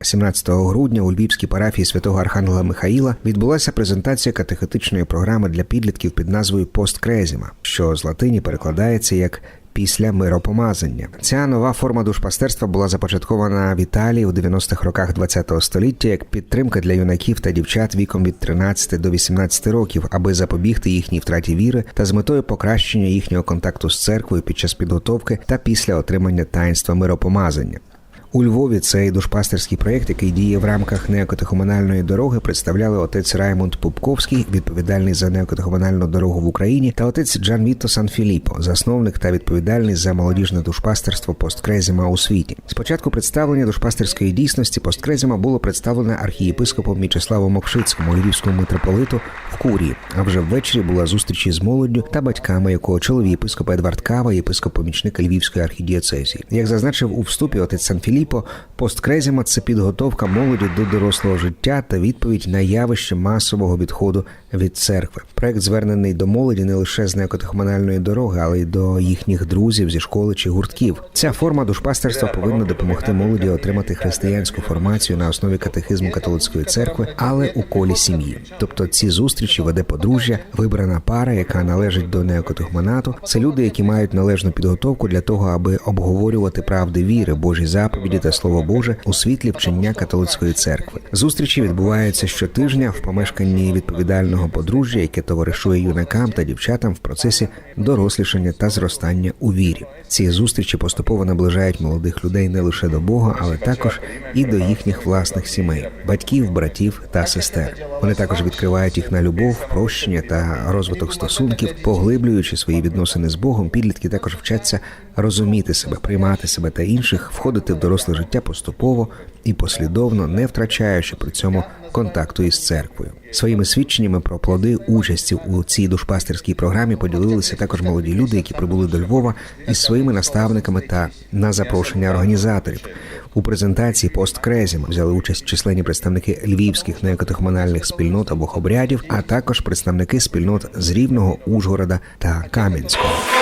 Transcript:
17 грудня у Львівській парафії святого Архангела Михаїла відбулася презентація катехетичної програми для підлітків під назвою Посткрезіма, що з латині перекладається як після миропомазання. Ця нова форма душпастерства була започаткована в Італії у 90-х роках ХХ століття як підтримка для юнаків та дівчат віком від 13 до 18 років, аби запобігти їхній втраті віри та з метою покращення їхнього контакту з церквою під час підготовки та після отримання таїнства миропомазання. У Львові цей душпастерський проєкт, який діє в рамках неокатехуманальної дороги, представляли отець Раймонд Пупковський, відповідальний за неокатехуманальну дорогу в Україні, та отець Джан Віто Санфіліпо, засновник та відповідальний за молодіжне душпастерство посткрезіма у світі. Спочатку представлення душпастерської дійсності посткрезіма було представлене архієпископом Мічеславом Мокшицькому, львівському митрополиту в Курії. А вже ввечері була зустріч із молоддю та батьками, якого чоловік єпископ Едвард Кава, єпископ-помічник Львівської архідіоцезії. Як зазначив у вступі отець Санфіліпо, посткрезіма це підготовка молоді до дорослого життя та відповідь на явище масового відходу від церкви. Проект звернений до молоді не лише з неокатехуманальної дороги, але й до їхніх друзів зі школи чи гуртків. Ця форма душпастерства повинна допомогти молоді отримати християнську формацію на основі катехизму католицької церкви, але у колі сім'ї. Тобто ці зустрічі веде подружжя, вибрана пара, яка належить до неокатехуманату. Це люди, які мають належну підготовку для того, аби обговорювати правди віри, Божі заповіді та слово Боже у світлі вчення католицької церкви. Зустрічі відбуваються щотижня в помешканні відповідального подружжя, яке товаришує юнакам та дівчатам в процесі дорослішання та зростання у вірі. Ці зустрічі поступово наближають молодих людей не лише до Бога, але також і до їхніх власних сімей, батьків, братів та сестер. Вони також відкривають їх на любов, прощення та розвиток стосунків, поглиблюючи свої відносини з Богом. Підлітки також вчаться розуміти себе, приймати себе та інших, входити в доросле життя поступово і послідовно, не втрачаючи при цьому контакту із церквою. Своїми свідченнями про плоди участі у цій душпастерській програмі поділилися також молоді люди, які прибули до Львова із своїми наставниками та на запрошення організаторів. У презентації посткрезім взяли участь численні представники львівських неокатехуманальних спільнот або обрядів, а також представники спільнот з Рівного, Ужгорода та Кам'янського.